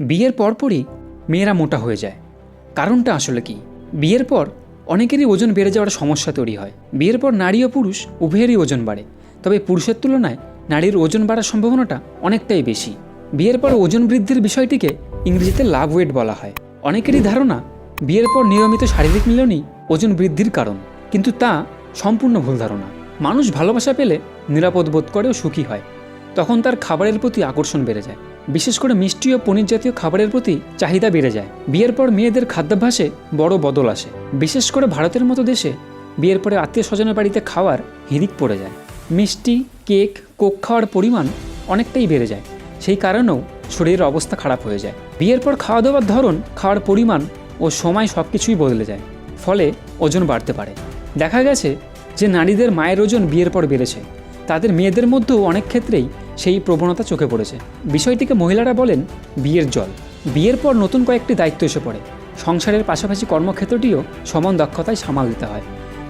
বিয়ের পরপরই মেয়েরা মোটা হয়ে যায়। কারণটা আসলে কি? বিয়ের পর অনেকেরই ওজন বেড়ে যাওয়ার সমস্যা তৈরি হয়। বিয়ের পর নারী ও পুরুষ উভয়েরই ওজন বাড়ে। তবে পুরুষের তুলনায় নারীর ওজন বাড়ার সম্ভাবনাটা অনেকটাই বেশি। বিয়ের পর ওজন বৃদ্ধির বিষয়টিকে ইংরেজিতে লাভ ওয়েট বলা হয়। অনেকেরই ধারণা বিয়ের পর নিয়মিত শারীরিক মিলনই ওজন বৃদ্ধির কারণ। কিন্তু তা সম্পূর্ণ ভুল ধারণা। মানুষ ভালোবাসা পেলে নিরাপদ বোধ করে ও সুখী হয়। তখন তার খাবারের প্রতি আকর্ষণ বেড়ে যায়। বিশেষ করে মিষ্টি ও পনির জাতীয় খাবারের প্রতি চাহিদা বেড়ে যায়। বিয়ের পর মেয়েদের খাদ্যাভ্যাসে বড় বদল আসে। বিশেষ করে ভারতের মতো দেশে বিয়ের পরে আত্মীয় স্বজনের বাড়িতে খাওয়ার হিরিক পড়ে যায়। মিষ্টি, কেক, কোক খাওয়ার পরিমাণ অনেকটাই বেড়ে যায়। সেই কারণেও শরীরের অবস্থা খারাপ হয়ে যায়। বিয়ের পর খাওয়া দাওয়ার ধরন, খাওয়ার পরিমাণ ও সময় সব কিছুই বদলে যায়। ফলে ওজন বাড়তে পারে। দেখা গেছে যে নারীদের মায়ের ওজন বিয়ের পর বেড়েছে। তাদের মেয়েদের মধ্যেও অনেক ক্ষেত্রেই সেই প্রবণতা চোখে পড়েছে। বিষয়টিকে মহিলারা বলেন বিয়ের জল। বিয়ের পর নতুন কয়েকটি দায়িত্ব এসে পড়ে। সংসারের পাশাপাশি কর্মক্ষেত্রটিও সমান দক্ষতায় সামাল দিতে হয়।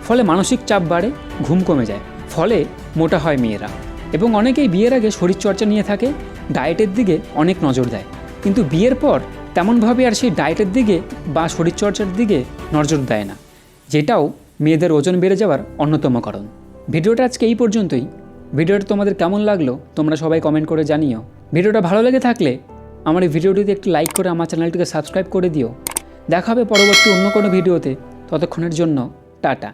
ফলে মানসিক চাপ বাড়ে, ঘুম কমে যায়। ফলে মোটা হয় মেয়েরা। এবং অনেকেই বিয়ের আগে শরীরচর্চা নিয়ে থাকে, ডায়েটের দিকে অনেক নজর দেয়। কিন্তু বিয়ের পর তেমনভাবে আর সেই ডায়েটের দিকে বা শরীরচর্চার দিকে নজর দেয় না। যেটাও মেয়েদের ওজন বেড়ে যাওয়ার অন্যতম কারণ। ভিডিওটা আজকে এই পর্যন্তই। ভিডিওটা তোমাদের কেমন লাগল, তোমরা সবাই কমেন্ট করে জানিও। ভিডিওটা ভালো লেগে থাকলে আমার এই ভিডিওটিতে একটু লাইক করে আমার চ্যানেলটিকে সাবস্ক্রাইব করে দিও। দেখা হবে পরবর্তী অন্য কোনো ভিডিওতে। ততক্ষণের জন্য, টাটা।